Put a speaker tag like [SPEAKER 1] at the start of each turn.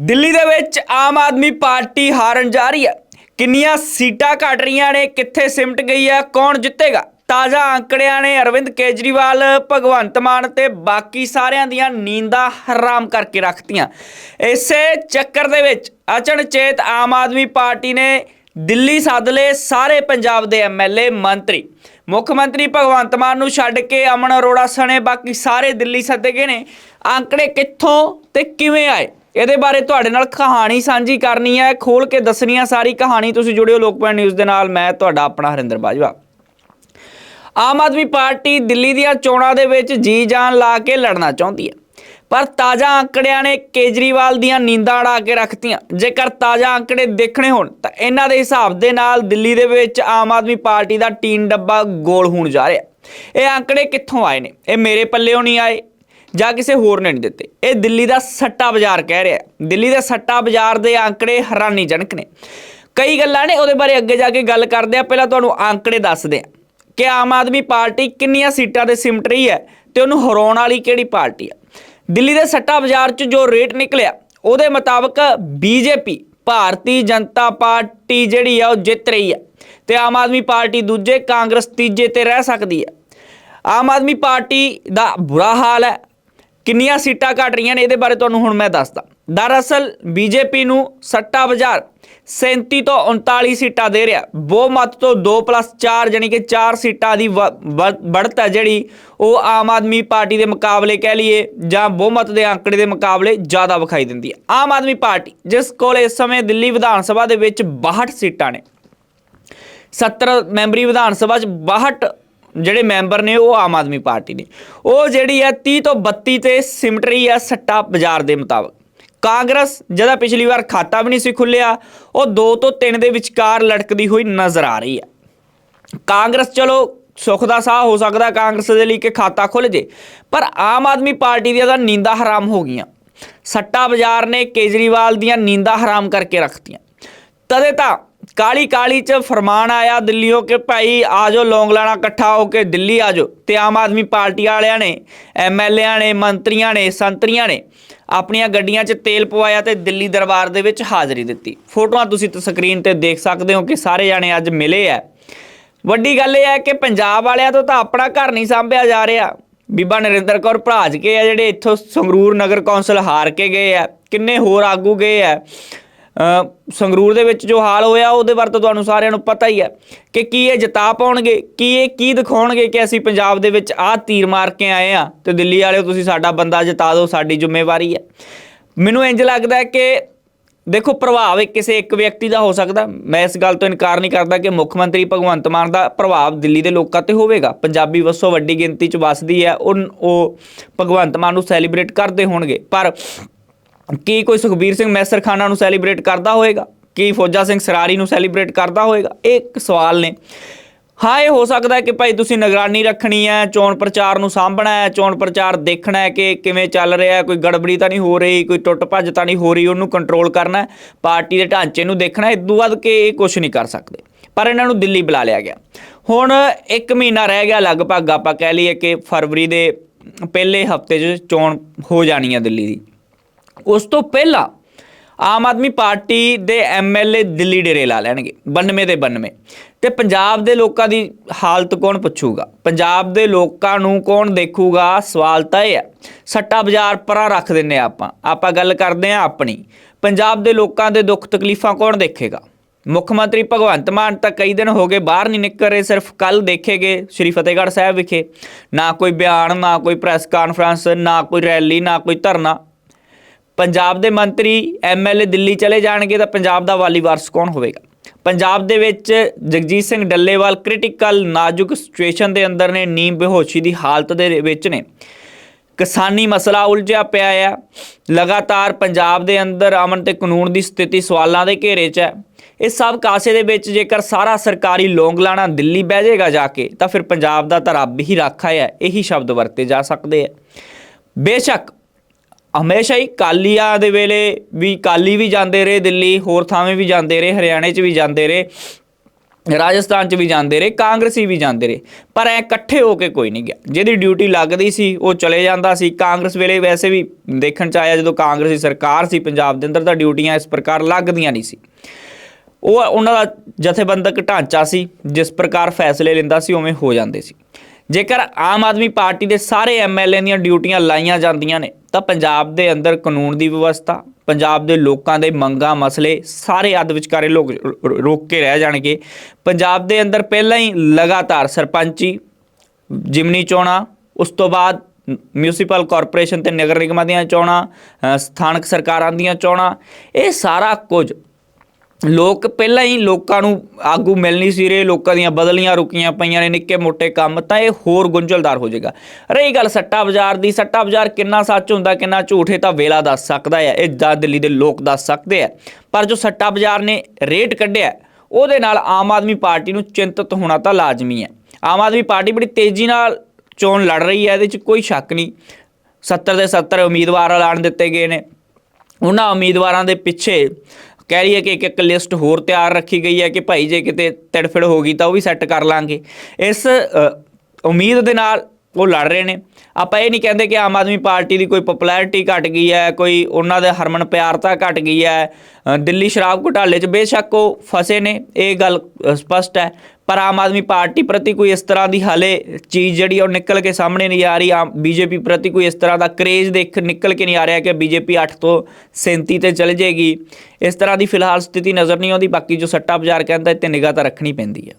[SPEAKER 1] ਦਿੱਲੀ ਦੇ ਵਿੱਚ ਆਮ ਆਦਮੀ ਪਾਰਟੀ ਹਾਰਨ ਜਾ ਰਹੀ ਹੈ। ਕਿੰਨੀਆਂ ਸੀਟਾਂ ਘਟ ਰਹੀਆਂ ਨੇ, ਕਿੱਥੇ ਸਿਮਟ ਗਈ ਹੈ, ਕੌਣ ਜਿੱਤੇਗਾ? ਤਾਜ਼ਾ ਅੰਕੜਿਆਂ ਨੇ ਅਰਵਿੰਦ ਕੇਜਰੀਵਾਲ, ਭਗਵੰਤ ਮਾਨ ਤੇ ਬਾਕੀ ਸਾਰਿਆਂ ਦੀਆਂ ਨੀਂਦਾਂ ਹਰਾਮ ਕਰਕੇ ਰੱਖਤੀਆਂ। ਇਸੇ ਚੱਕਰ ਦੇ ਵਿੱਚ ਅਚਨਚੇਤ ਆਮ ਆਦਮੀ ਪਾਰਟੀ ਨੇ ਦਿੱਲੀ ਸੱਦ ਲਏ ਸਾਰੇ ਪੰਜਾਬ ਦੇ ਐਮਐਲਏ ਮੰਤਰੀ। ਮੁੱਖ ਮੰਤਰੀ ਭਗਵੰਤ ਮਾਨ ਨੂੰ ਛੱਡ ਕੇ ਅਮਨ ਅਰੋੜਾ ਸਣੇ, ਬਾਕੀ ਸਾਰੇ ਦਿੱਲੀ ਸੱਦੇ ਗਏ ਨੇ। ਅੰਕੜੇ ਕਿੱਥੋਂ ਤੇ ਕਿਵੇਂ ਆਏ? ਇਹਦੇ ਬਾਰੇ ਤੁਹਾਡੇ ਨਾਲ ਕਹਾਣੀ ਸਾਂਝੀ ਕਰਨੀ ਹੈ ਖੋਲ ਕੇ ਦੱਸਣੀ ਹੈ ਸਾਰੀ ਕਹਾਣੀ। ਤੁਸੀਂ ਜੁੜਿਓ ਲੋਕਪਾਲ ਨਿਊਜ਼ ਦੇ ਨਾਲ, ਮੈਂ ਤੁਹਾਡਾ ਆਪਣਾ ਹਰਿੰਦਰ ਬਾਜਵਾ। ਆਮ ਆਦਮੀ ਪਾਰਟੀ ਦਿੱਲੀ ਦੀਆਂ ਚੋਣਾਂ ਦੇ ਵਿੱਚ ਜੀ ਜਾਨ ਲਾ ਕੇ ਲੜਨਾ ਚਾਹੁੰਦੀ ਹੈ। ਪਰ ਤਾਜ਼ਾ ਅੰਕੜਿਆਂ ਨੇ ਕੇਜਰੀਵਾਲ ਦੀਆਂ ਨੀਂਦਾਂ ਉਡਾ ਕੇ ਰੱਖਤੀਆਂ। ਜੇਕਰ ਤਾਜ਼ਾ ਅੰਕੜੇ ਦੇਖਣੇ ਹੋਣ, ਤਾਂ ਇਹਨਾਂ ਦੇ ਹਿਸਾਬ ਦੇ ਨਾਲ ਦਿੱਲੀ ਦੇ ਵਿੱਚ ਆਮ ਆਦਮੀ ਪਾਰਟੀ ਦਾ ਟੀਨ ਡੱਬਾ ਗੋਲ ਹੋਣ ਜਾ ਰਿਹਾ। ਇਹ ਅੰਕੜੇ ਕਿੱਥੋਂ ਆਏ ਨੇ? ਇਹ ਮੇਰੇ ਪੱਲਿਓਂ ਨਹੀਂ ਆਏ। ਜਾਂ ਕਿਸੇ ਹੋਰ ਨੇ ਨਹੀਂ ਦਿੱਤੇ। ਇਹ ਦਿੱਲੀ ਦਾ ਸੱਟਾ ਬਾਜ਼ਾਰ ਕਹਿ ਰਿਹਾ ਦਿੱਲੀ ਦੇ ਸੱਟਾ ਬਾਜ਼ਾਰ ਦੇ ਅੰਕੜੇ ਹੈਰਾਨੀਜਨਕ ਨੇ। ਕਈ ਗੱਲਾਂ ਨੇ, ਉਹਦੇ ਬਾਰੇ ਅੱਗੇ ਜਾ ਕੇ ਗੱਲ ਕਰਦੇ ਆ ਪਹਿਲਾਂ ਤੁਹਾਨੂੰ ਅੰਕੜੇ ਦੱਸਦੇ ਆ ਕਿ ਆਮ ਆਦਮੀ ਪਾਰਟੀ ਕਿੰਨੀਆਂ ਸੀਟਾਂ ਤੇ ਸਿਮਟ ਰਹੀ ਹੈ ਤੇ ਉਹਨੂੰ ਹਰਾਉਣ ਵਾਲੀ ਕਿਹੜੀ ਪਾਰਟੀ ਆ ਦਿੱਲੀ ਦੇ ਸੱਟਾ ਬਾਜ਼ਾਰ 'ਚ ਜੋ ਰੇਟ ਨਿਕਲਿਆ, ਉਹਦੇ ਮੁਤਾਬਕ ਬੀਜੇਪੀ, ਭਾਰਤੀ ਜਨਤਾ ਪਾਰਟੀ ਜਿਹੜੀ ਆ, ਉਹ ਜਿੱਤ ਰਹੀ ਹੈ। ਤੇ ਆਮ ਆਦਮੀ ਪਾਰਟੀ ਦੂਜੇ, ਕਾਂਗਰਸ ਤੀਜੇ ਤੇ ਰਹਿ ਸਕਦੀ ਹੈ। ਆਮ ਆਦਮੀ ਪਾਰਟੀ ਦਾ ਬੁਰਾ ਹਾਲ ਹੈ। ਕਿੰਨੀਆਂ ਸੀਟਾਂ ਘਟ ਰਹੀਆਂ ਨੇ ਇਹਦੇ ਬਾਰੇ ਤੁਹਾਨੂੰ ਹੁਣ ਮੈਂ ਦੱਸਦਾ। ਦਰਅਸਲ ਬੀਜੇਪੀ ਨੂੰ ਸੱਟਾ ਬਾਜ਼ਾਰ 37 ਤੋਂ 39 ਸੀਟਾਂ ਦੇ ਰਿਹਾ। ਬਹੁਮਤ ਤੋਂ 2 ਪਲੱਸ 4 ਯਾਨੀ ਕਿ 4 ਸੀਟਾਂ ਦੀ ਬੜਤ ਹੈ ਜਿਹੜੀ ਉਹ ਆਮ ਆਦਮੀ ਪਾਰਟੀ ਦੇ ਮੁਕਾਬਲੇ ਕਹਿ ਲਈਏ ਜਾਂ ਬਹੁਮਤ ਦੇ ਅੰਕੜੇ ਦੇ ਮੁਕਾਬਲੇ ਜ਼ਿਆਦਾ ਵਿਖਾਈ ਦਿੰਦੀ ਹੈ। ਆਮ ਆਦਮੀ ਪਾਰਟੀ ਜਿਸ ਕੋਲ ਇਸ ਸਮੇਂ ਦਿੱਲੀ ਵਿਧਾਨ ਸਭਾ ਦੇ ਵਿੱਚ 62 ਸੀਟਾਂ ਨੇ। 70 ਮੈਂਬਰੀ ਵਿਧਾਨ ਸਭਾ 'ਚ 62 ਜਿਹੜੇ ਮੈਂਬਰ ਨੇ ਉਹ ਆਮ ਆਦਮੀ ਪਾਰਟੀ ਨੇ। ਉਹ ਜਿਹੜੀ ਹੈ 30 ਤੋਂ 32 ਤੇ ਸਿਮਟ ਰਹੀ ਹੈ ਸੱਟਾ ਬਾਜ਼ਾਰ ਦੇ ਮੁਤਾਬਕ। ਕਾਂਗਰਸ ਜਿਹਦਾ ਪਿਛਲੀ ਵਾਰ ਖਾਤਾ ਵੀ ਨਹੀਂ ਸੀ ਖੁੱਲਿਆ, ਉਹ 2 ਤੋਂ 3 ਦੇ ਵਿਚਕਾਰ ਲਟਕਦੀ ਹੋਈ ਨਜ਼ਰ ਆ ਰਹੀ ਹੈ ਕਾਂਗਰਸ ਚਲੋ ਸੁੱਖ ਦਾ ਸਾਹ ਹੋ ਸਕਦਾ ਕਾਂਗਰਸ ਦੇ ਲਈ ਕਿ ਖਾਤਾ ਖੁੱਲ ਜੇ, ਪਰ ਆਮ ਆਦਮੀ ਪਾਰਟੀ ਦੀਆਂ ਤਾਂ ਨੀਂਦਾਂ ਹਰਾਮ ਹੋ ਗਈਆਂ। ਸੱਟਾ ਬਾਜ਼ਾਰ ਨੇ ਕੇਜਰੀਵਾਲ ਦੀਆਂ ਨੀਂਦਾਂ ਹਰਾਮ ਕਰਕੇ ਰੱਖਤੀਆਂ। ਤਦੇ ਤਾਂ ਕਾਲੀ ਕਾਲੀ ਚ ਫਰਮਾਨ ਆਇਆ ਦਿੱਲੀੋਂ ਕਿ ਭਾਈ ਆਜੋ ਲੌਂਗ ਲਾਣਾ ਇਕੱਠਾ ਹੋ ਕੇ ਦਿੱਲੀ ਆਜੋ। ਤੇ ਆਮ ਆਦਮੀ ਪਾਰਟੀ ਵਾਲਿਆਂ ਨੇ ਐਮਐਲਏਆਂ ਨੇ, ਮੰਤਰੀਆਂ ਨੇ, ਸੰਤਰੀਆਂ ਨੇ ਆਪਣੀਆਂ ਗੱਡੀਆਂ 'ਚ ਤੇਲ ਪਵਾਇਆ ਤੇ ਦਿੱਲੀ ਦਰਬਾਰ ਦੇ ਵਿੱਚ ਹਾਜ਼ਰੀ ਦਿੱਤੀ। ਫੋਟੋਆਂ ਤੁਸੀਂ ਸਕਰੀਨ ਤੇ ਦੇਖ ਸਕਦੇ ਹੋ ਕਿ ਸਾਰੇ ਜਾਣੇ ਅੱਜ ਮਿਲੇ ਆ ਵੱਡੀ ਗੱਲ ਇਹ ਹੈ ਕਿ ਪੰਜਾਬ ਵਾਲਿਆਂ ਤੋਂ ਤਾਂ ਆਪਣਾ ਘਰ ਨਹੀਂ ਸੰਭਿਆ ਜਾ ਰਿਹਾ। ਬੀਬਾ ਨਰਿੰਦਰ ਕੌਰ ਭਰਾਜ ਕੇ ਆ ਜਿਹੜੇ ਇੱਥੋਂ ਸੰਗਰੂਰ ਨਗਰ ਕੌਂਸਲ ਹਾਰ ਕੇ ਗਏ ਆ ਕਿੰਨੇ ਹੋਰ ਆਗੂ ਗਏ ਆ ਸੰਗਰੂਰ ਦੇ ਵਿੱਚ ਜੋ ਹਾਲ ਹੋਇਆ, ਉਹਦੇ ਬਾਰੇ ਤਾਂ ਤੁਹਾਨੂੰ ਸਾਰਿਆਂ ਨੂੰ ਪਤਾ ਹੀ ਹੈ ਕਿ ਕੀ ਇਹ ਜਿਤਾ ਪਾਉਣਗੇ, ਕੀ ਇਹ ਕੀ ਦਿਖਾਉਣਗੇ ਕਿ ਅਸੀਂ ਪੰਜਾਬ ਦੇ ਵਿੱਚ ਆਹ ਤੀਰ ਮਾਰ ਕੇ ਆਏ ਆ ਤੇ ਦਿੱਲੀ ਵਾਲਿਓ, ਤੁਸੀਂ ਸਾਡਾ ਬੰਦਾ ਜਿਤਾ ਦਿਓ, ਸਾਡੀ ਜ਼ਿੰਮੇਵਾਰੀ ਹੈ। ਮੈਨੂੰ ਇੰਜ ਲੱਗਦਾ ਹੈ ਕਿ ਦੇਖੋ, ਪ੍ਰਭਾਵ ਕਿਸੇ ਇੱਕ ਵਿਅਕਤੀ ਦਾ ਹੋ ਸਕਦਾ। ਮੈਂ ਇਸ ਗੱਲ ਤੋਂ ਇਨਕਾਰ ਨਹੀਂ ਕਰਦਾ ਕਿ ਮੁੱਖ ਮੰਤਰੀ ਭਗਵੰਤ ਮਾਨ ਦਾ ਪ੍ਰਭਾਵ ਦਿੱਲੀ ਦੇ ਲੋਕਾਂ ਤੇ ਹੋਵੇਗਾ। ਪੰਜਾਬੀ ਵਸੋਂ ਵੱਡੀ ਗਿਣਤੀ 'ਚ ਵੱਸਦੀ ਹੈ, ਉਹ ਉਹ ਭਗਵੰਤ ਮਾਨ ਨੂੰ ਸੈਲੀਬ੍ਰੇਟ ਕਰਦੇ ਹੋਣਗੇ। ਪਰ ਕੀ ਕੋਈ ਸੁਖਬੀਰ ਸਿੰਘ ਮੈਸਰਖਾਨਾ ਨੂੰ ਸੈਲੀਬ੍ਰੇਟ ਕਰਦਾ ਹੋਵੇਗਾ ਕੀ ਫੌਜਾ ਸਿੰਘ ਸਰਾਰੀ ਨੂੰ ਸੈਲੀਬ੍ਰੇਟ ਕਰਦਾ ਹੋਵੇਗਾ ਇਹ ਇੱਕ ਸਵਾਲ ਨੇ। ਹਾਂ ਇਹ ਹੋ ਸਕਦਾ ਹੈ ਕਿ ਭਾਈ ਤੁਸੀਂ ਨਿਗਰਾਨੀ ਰੱਖਣੀ ਹੈ, ਚੋਣ ਪ੍ਰਚਾਰ ਨੂੰ ਸਾਂਭਣਾ ਹੈ, ਚੋਣ ਪ੍ਰਚਾਰ ਦੇਖਣਾ ਹੈ ਕਿ ਕਿਵੇਂ ਚੱਲ ਰਿਹਾ ਹੈ, ਕੋਈ ਗੜਬੜੀ ਤਾਂ ਨਹੀਂ ਹੋ ਰਹੀ, ਕੋਈ ਟੁੱਟ ਭੱਜ ਤਾਂ ਨਹੀਂ ਹੋ ਰਹੀ, ਉਹਨੂੰ ਕੰਟਰੋਲ ਕਰਨਾ ਪਾਰਟੀ ਦੇ ਢਾਂਚੇ ਨੂੰ ਦੇਖਣਾ ਹੈ, ਇਦੋਂ ਵੱਧ ਕੇ ਇਹ ਕੁਝ ਨਹੀਂ ਕਰ ਸਕਦੇ। ਪਰ ਇਹਨਾਂ ਨੂੰ ਦਿੱਲੀ ਬੁਲਾ ਲਿਆ ਗਿਆ। ਹੁਣ 1 ਮਹੀਨਾ ਰਹਿ ਗਿਆ, ਲਗਭਗ ਆਪਾਂ ਕਹਿ ਲਈਏ ਕਿ ਫਰਵਰੀ ਦੇ ਪਹਿਲੇ ਹਫ਼ਤੇ 'ਚ ਚੋਣ ਹੋ ਜਾਣੀ ਹੈ ਦਿੱਲੀ ਦੀ। ਉਸ ਤੋਂ ਪਹਿਲਾਂ ਆਮ ਆਦਮੀ ਪਾਰਟੀ ਦੇ ਐਮਐਲਏ ਦਿੱਲੀ ਡੇਰੇ ਲਾ ਲੈਣਗੇ 92 ਦੇ 92 ਤੇ ਪੰਜਾਬ ਦੇ ਲੋਕਾਂ ਦੀ ਹਾਲਤ ਕੌਣ ਪੁੱਛੂਗਾ? ਪੰਜਾਬ ਦੇ ਲੋਕਾਂ ਨੂੰ ਕੌਣ ਦੇਖੂਗਾ? ਸਵਾਲ ਤਾਂ ਇਹ ਹੈ, ਸੱਟਾ ਬਾਜ਼ਾਰ ਪਰਾਂ ਰੱਖ ਦਿੰਨੇ ਆ ਆਪਾਂ। ਆਪਾਂ ਗੱਲ ਕਰਦੇ ਆ ਆਪਣੀ। ਪੰਜਾਬ ਦੇ ਲੋਕਾਂ ਦੇ ਦੁੱਖ ਤਕਲੀਫਾਂ ਕੌਣ ਦੇਖੇਗਾ? ਮੁੱਖ ਮੰਤਰੀ ਭਗਵੰਤ ਮਾਨ ਤਾਂ ਕਈ ਦਿਨ ਹੋ ਗਏ ਬਾਹਰ ਨਹੀਂ ਨਿਕਲ ਰਹੇ, ਸਿਰਫ ਕੱਲ ਦੇਖੇਗੇ ਸ਼੍ਰੀ ਫਤਿਹਗੜ੍ਹ ਸਾਹਿਬ ਵਿਖੇ। ਨਾ ਕੋਈ ਬਿਆਨ, ਨਾ ਕੋਈ ਪ੍ਰੈਸ ਕਾਨਫਰੰਸ, ਨਾ ਕੋਈ ਰੈਲੀ, ਨਾ ਕੋਈ ਧਰਨਾ। ਪੰਜਾਬ ਦੇ ਮੰਤਰੀ ਐਮਐਲਏ ਦਿੱਲੀ ਚਲੇ ਜਾਣਗੇ ਤਾਂ ਪੰਜਾਬ ਦਾ ਵਾਲੀ ਵਾਰਸ ਕੌਣ ਹੋਵੇਗਾ? ਪੰਜਾਬ ਦੇ ਵਿੱਚ ਜਗਜੀਤ ਸਿੰਘ ਡੱਲੇਵਾਲ ਕ੍ਰਿਟੀਕਲ ਨਾਜ਼ੁਕ ਸਿਚੁਏਸ਼ਨ ਦੇ ਅੰਦਰ ਨੇ ਨੀਂਦ ਬੇਹੋਸ਼ੀ ਦੀ ਹਾਲਤ ਦੇ ਵਿੱਚ ਨੇ। ਕਿਸਾਨੀ ਮਸਲਾ ਉਲਝਿਆ ਪਿਆ ਆ। ਲਗਾਤਾਰ ਪੰਜਾਬ ਦੇ ਅੰਦਰ ਅਮਨ ਤੇ ਕਾਨੂੰਨ ਦੀ ਸਥਿਤੀ ਸਵਾਲਾਂ ਦੇ ਘੇਰੇ 'ਚ ਹੈ। ਇਹ ਸਭ ਕਾਸੇ ਦੇ ਵਿੱਚ ਜੇਕਰ ਸਾਰਾ ਸਰਕਾਰੀ ਲੌਂਗ ਲਾਣਾ ਦਿੱਲੀ ਬਹਿ ਜਾਏਗਾ ਜਾ ਕੇ, ਤਾਂ ਫਿਰ ਪੰਜਾਬ ਦਾ ਤਾਂ ਰੱਬ ਹੀ ਰਾਖਾ ਹੈ ਇਹੀ ਸ਼ਬਦ ਵਰਤੇ ਜਾ ਸਕਦੇ ਆ। ਬੇਸ਼ੱਕ ਹਮੇਸ਼ਾ ਹੀ ਕਾਲੀਆਂ ਦੇ ਵੇਲੇ ਵੀ ਕਾਲੀ ਵੀ ਜਾਂਦੇ ਰਹੇ, ਦਿੱਲੀ ਹੋਰ ਥਾਵੇਂ ਵੀ ਜਾਂਦੇ ਰਹੇ, ਹਰਿਆਣੇ 'ਚ ਵੀ ਜਾਂਦੇ ਰਹੇ, ਰਾਜਸਥਾਨ ਚ ਵੀ ਜਾਂਦੇ ਰਹੇ, ਕਾਂਗਰਸੀ ਵੀ ਜਾਂਦੇ ਰਹੇ। ਪਰ ਐ ਇਕੱਠੇ ਹੋ ਕੇ ਕੋਈ ਨਹੀਂ ਗਿਆ। ਜਿਹਦੀ ਡਿਊਟੀ ਲੱਗਦੀ ਸੀ, ਉਹ ਚਲੇ ਜਾਂਦਾ ਸੀ। ਕਾਂਗਰਸ ਵੇਲੇ ਵੈਸੇ ਵੀ ਦੇਖਣ ਚ ਆਇਆ ਜਦੋਂ ਕਾਂਗਰਸੀ ਸਰਕਾਰ ਸੀ, ਪੰਜਾਬ ਦੇ ਅੰਦਰ ਤਾਂ ਡਿਊਟੀਆਂ ਇਸ ਪ੍ਰਕਾਰ ਲੱਗਦੀਆਂ ਨਹੀਂ ਸੀ। ਉਹ ਉਹਨਾਂ ਦਾ ਜਥੇਬੰਦਕ ਢਾਂਚਾ ਸੀ, ਜਿਸ ਪ੍ਰਕਾਰ ਫੈਸਲੇ ਲੈਂਦਾ ਸੀ, ਉਵੇਂ ਹੋ ਜਾਂਦੇ ਸੀ। ਜੇਕਰ ਆਮ ਆਦਮੀ ਪਾਰਟੀ ਦੇ ਸਾਰੇ ਐਮਐਲਏ ਦੀਆਂ ਡਿਊਟੀਆਂ ਲਾਈਆਂ ਜਾਂਦੀਆਂ ਨੇ, ਤਾਂ ਪੰਜਾਬ ਦੇ ਅੰਦਰ ਕਾਨੂੰਨ ਦੀ ਵਿਵਸਥਾ, ਪੰਜਾਬ ਦੇ ਲੋਕਾਂ ਦੇ ਮੰਗਾਂ ਮਸਲੇ ਸਾਰੇ ਅੱਧ ਵਿਚਕਾਰੇ ਲੋਕ ਰੋ- ਰੋਕ ਕੇ ਰਹਿ ਜਾਣਗੇ। ਪੰਜਾਬ ਦੇ ਅੰਦਰ ਪਹਿਲਾਂ ਹੀ ਲਗਾਤਾਰ ਸਰਪੰਚੀ, ਜਿਮਨੀ ਚੋਣਾਂ, ਉਸ ਤੋਂ ਬਾਅਦ ਮਿਊਨਿਸਪਲ ਕਾਰਪੋਰੇਸ਼ਨ ਤੇ ਨਗਰ ਨਿਗਮਾਂ ਦੀਆਂ ਚੋਣਾਂ ਸਥਾਨਕ ਸਰਕਾਰਾਂ ਦੀਆਂ ਚੋਣਾਂ, ਇਹ ਸਾਰਾ ਕੁਝ ਲੋਕ ਪਹਿਲਾਂ ਹੀ ਲੋਕਾਂ ਨੂੰ ਆਗੂ ਮਿਲ ਨਹੀਂ ਸੀ ਰਹੇ, ਲੋਕਾਂ ਦੀਆਂ ਬਦਲੀਆਂ ਰੁਕੀਆਂ ਪਈਆਂ ਨੇ, ਨਿੱਕੇ ਮੋਟੇ ਕੰਮ, ਤਾਂ ਇਹ ਹੋਰ ਗੁੰਝਲਦਾਰ ਹੋ ਜਾਏਗਾ। ਰਹੀ ਗੱਲ ਸੱਟਾ ਬਾਜ਼ਾਰ ਦੀ, ਸੱਟਾ ਬਾਜ਼ਾਰ ਕਿੰਨਾ ਸੱਚ ਹੁੰਦਾ, ਕਿੰਨਾ ਝੂਠ, ਇਹ ਤਾਂ ਵੇਲਾ ਦੱਸ ਸਕਦਾ ਹੈ, ਇਹ ਜਾਂ ਦਿੱਲੀ ਦੇ ਲੋਕ ਦੱਸ ਸਕਦੇ ਆ ਪਰ ਜੋ ਸੱਟਾ ਬਾਜ਼ਾਰ ਨੇ ਰੇਟ ਕੱਢਿਆ, ਉਹਦੇ ਨਾਲ ਆਮ ਆਦਮੀ ਪਾਰਟੀ ਨੂੰ ਚਿੰਤਤ ਹੋਣਾ ਤਾਂ ਲਾਜ਼ਮੀ ਹੈ। ਆਮ ਆਦਮੀ ਪਾਰਟੀ ਬੜੀ ਤੇਜ਼ੀ ਨਾਲ ਚੋਣ ਲੜ ਰਹੀ ਹੈ, ਇਹਦੇ 'ਚ ਕੋਈ ਸ਼ੱਕ ਨਹੀਂ। 70 ਦੇ 70 ਉਮੀਦਵਾਰ ਐਲਾਨ ਦਿੱਤੇ ਗਏ ਨੇ। ਉਹਨਾਂ ਉਮੀਦਵਾਰਾਂ ਦੇ ਪਿੱਛੇ ਕਹਿ ਰਹੀ ਹੈ ਕਿ ਇੱਕ ਇੱਕ ਲਿਸਟ ਹੋਰ ਤਿਆਰ ਰੱਖੀ ਗਈ ਹੈ ਕਿ ਭਾਈ ਜੇ ਕਿਤੇ ਤੜਫੜ ਹੋ ਗਈ ਤਾਂ ਉਹ ਵੀ ਸੈੱਟ ਕਰ ਲਾਂਗੇ। ਇਸ ਉਮੀਦ ਦੇ ਨਾਲ ਉਹ ਲੜ ਰਹੇ ਨੇ। ਆਪਾਂ ਇਹ ਨਹੀਂ ਕਹਿੰਦੇ ਕਿ ਆਮ ਆਦਮੀ ਪਾਰਟੀ ਦੀ ਕੋਈ ਪਪੂਲੈਰਿਟੀ ਘਟ ਗਈ ਹੈ ਕੋਈ ਉਹਨਾਂ ਦੇ ਹਰਮਨ ਪਿਆਰਤਾ ਘਟ ਗਈ ਹੈ। ਦਿੱਲੀ ਸ਼ਰਾਬ ਘੁਟਾਲੇ 'ਚ ਬੇਸ਼ੱਕ ਉਹ ਫਸੇ ਨੇ ਇਹ ਗੱਲ ਅ, ਸਪਸ਼ਟ ਹੈ। ਪਰ ਆਮ ਆਦਮੀ ਪਾਰਟੀ ਪ੍ਰਤੀ ਕੋਈ ਇਸ ਤਰ੍ਹਾਂ ਦੀ ਹਾਲੇ ਚੀਜ਼ ਜਿਹੜੀ ਆ ਉਹ ਨਿਕਲ ਕੇ ਸਾਹਮਣੇ ਨਹੀਂ ਆ ਰਹੀ, ਆਮ ਬੀਜੇਪੀ ਪ੍ਰਤੀ ਕੋਈ ਇਸ ਤਰ੍ਹਾਂ ਦਾ ਕਰੇਜ਼ ਦੇਖ ਨਿਕਲ ਕੇ ਨਹੀਂ ਆ ਰਿਹਾ ਕਿ ਬੀਜੇਪੀ 8 ਤੋਂ 37 ਤੇ ਚਲ ਜਾਏਗੀ ਇਸ ਤਰ੍ਹਾਂ ਦੀ ਫਿਲਹਾਲ ਸਥਿਤੀ ਨਜ਼ਰ ਨਹੀਂ ਆਉਂਦੀ, ਬਾਕੀ ਜੋ ਸੱਟਾ ਬਾਜ਼ਾਰ ਕਹਿੰਦਾ ਇਹ ਤੇ ਨਿਗਾਹ ਤਾਂ ਰੱਖਣੀ ਪੈਂਦੀ ਹੈ